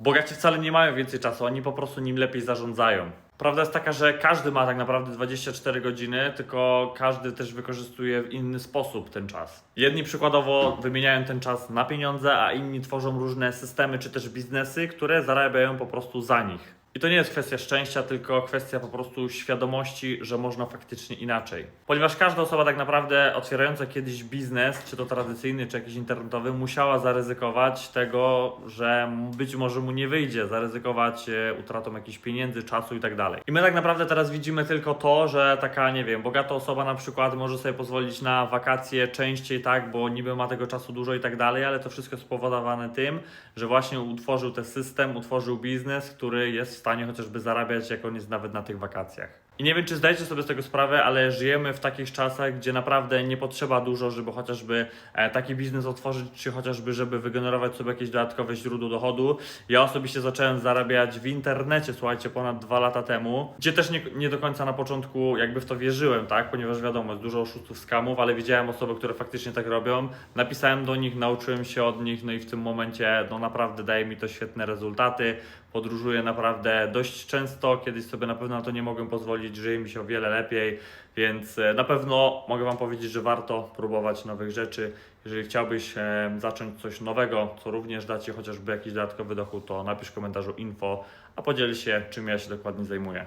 Bogaci wcale nie mają więcej czasu, oni po prostu nim lepiej zarządzają. Prawda jest taka, że każdy ma tak naprawdę 24 godziny, tylko każdy też wykorzystuje w inny sposób ten czas. Jedni przykładowo wymieniają ten czas na pieniądze, a inni tworzą różne systemy czy też biznesy, które zarabiają po prostu za nich. I to nie jest kwestia szczęścia, tylko kwestia po prostu świadomości, że można faktycznie inaczej. Ponieważ każda osoba tak naprawdę otwierająca kiedyś biznes, czy to tradycyjny, czy jakiś internetowy, musiała zaryzykować tego, że być może mu nie wyjdzie, zaryzykować e, utratą jakichś pieniędzy, czasu i tak dalej. I my tak naprawdę teraz widzimy tylko to, że taka, nie wiem, bogata osoba na przykład może sobie pozwolić na wakacje częściej, tak, bo niby ma tego czasu dużo i tak dalej, ale to wszystko spowodowane tym, że właśnie utworzył ten system, utworzył biznes, który jest w stanie chociażby zarabiać, jak on jest nawet na tych wakacjach. I nie wiem, czy zdajecie sobie z tego sprawę, ale żyjemy w takich czasach, gdzie naprawdę nie potrzeba dużo, żeby chociażby e, taki biznes otworzyć, czy chociażby, żeby wygenerować sobie jakieś dodatkowe źródło dochodu. Ja osobiście zacząłem zarabiać w internecie, słuchajcie, ponad dwa lata temu, gdzie też nie, nie do końca na początku jakby w to wierzyłem, tak? Ponieważ wiadomo, jest dużo oszustów, skamów, ale widziałem osoby, które faktycznie tak robią. Napisałem do nich, nauczyłem się od nich, no i w tym momencie, no naprawdę daje mi to świetne rezultaty. Podróżuję naprawdę dość często, kiedyś sobie na pewno na to nie mogłem pozwolić, żyje mi się o wiele lepiej, więc e, na pewno mogę Wam powiedzieć, że warto próbować nowych rzeczy. Jeżeli chciałbyś e, zacząć coś nowego, co również da Ci chociażby jakiś dodatkowy dochód, to napisz w komentarzu info, a podziel się, czym ja się dokładnie zajmuję.